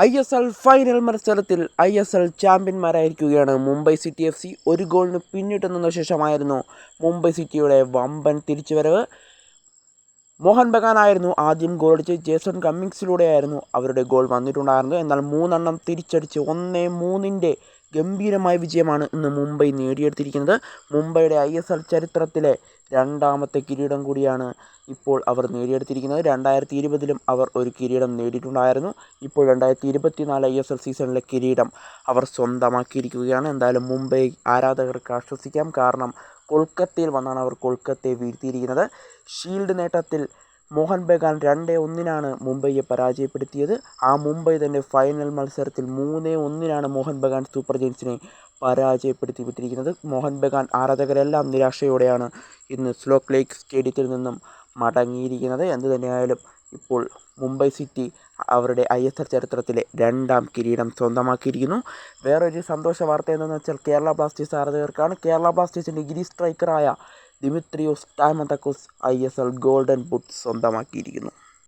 I S L final മത്സരത്തിൽ I S L ചാമ്പ്യന്മാരായിരിക്കുകയാണ്. Mumbai city F C ഒരു ഗോളിന് പിന്നിട്ട് നിന്ന ശേഷമായിരുന്നു മുംബൈ സിറ്റിയുടെ വമ്പൻ തിരിച്ചുവരവ്. മോഹൻ ബഗാനായിരുന്നു ആദ്യം ഗോൾ അടിച്ച് ജേസൺ കമ്മിങ്സിലൂടെയായിരുന്നു അവരുടെ ഗോൾ വന്നിട്ടുണ്ടായിരുന്നത്. എന്നാൽ മൂന്നെണ്ണം തിരിച്ചടിച്ച് ഒന്നേ മൂന്നിന്റെ ഗംഭീരമായ വിജയമാണ് ഇന്ന് മുംബൈ നേടിയെടുത്തിരിക്കുന്നത്. മുംബൈയുടെ ഐ എസ് എൽ ചരിത്രത്തിലെ രണ്ടാമത്തെ കിരീടം കൂടിയാണ് ഇപ്പോൾ അവർ നേടിയെടുത്തിരിക്കുന്നത്. രണ്ടായിരത്തി ഇരുപതിലും അവർ ഒരു കിരീടം നേടിയിട്ടുണ്ടായിരുന്നു. ഇപ്പോൾ രണ്ടായിരത്തി ഇരുപത്തി നാല് ഐ എസ് എൽ സീസണിലെ കിരീടം അവർ സ്വന്തമാക്കിയിരിക്കുകയാണ്. എന്തായാലും മുംബൈ ആരാധകർക്ക് ആശ്വസിക്കാം. കാരണം കൊൽക്കത്തയിൽ വന്നാണ് അവർ കൊൽക്കത്തയെ വീഴ്ത്തിയിരിക്കുന്നത്. ഷീൽഡ് നേട്ടത്തിൽ മോഹൻ ബഗാൻ രണ്ട് ഒന്നിനാണ് മുംബൈയെ പരാജയപ്പെടുത്തിയത്. ആ മുംബൈ തന്നെ ഫൈനൽ മത്സരത്തിൽ മൂന്ന് ഒന്നിനാണ് മോഹൻ ബഗാൻ സൂപ്പർ ജെയിൻസിനെ പരാജയപ്പെടുത്തി വിട്ടിരിക്കുന്നത്. മോഹൻ ബഗാൻ ആരാധകരെല്ലാം നിരാശയോടെയാണ് ഇന്ന് സ്ലോക്ക് ലേക്ക് സ്റ്റേഡിയത്തിൽ നിന്നും മടങ്ങിയിരിക്കുന്നത്. എന്തു തന്നെയായാലും ഇപ്പോൾ മുംബൈ സിറ്റി അവരുടെ ഐ എസ് എൽ ചരിത്രത്തിലെ രണ്ടാം കിരീടം സ്വന്തമാക്കിയിരിക്കുന്നു. വേറൊരു സന്തോഷ വാർത്ത എന്തെന്ന് വെച്ചാൽ കേരള ബ്ലാസ്റ്റേഴ്സ് ആരാധകർക്കാണ്. കേരള ബ്ലാസ്റ്റേഴ്സിന്റെ ഗിരി സ്ട്രൈക്കറായ Dimitrios Diamantakos I S L golden boot സ്വന്തമാക്കിയിരിക്കുന്നു.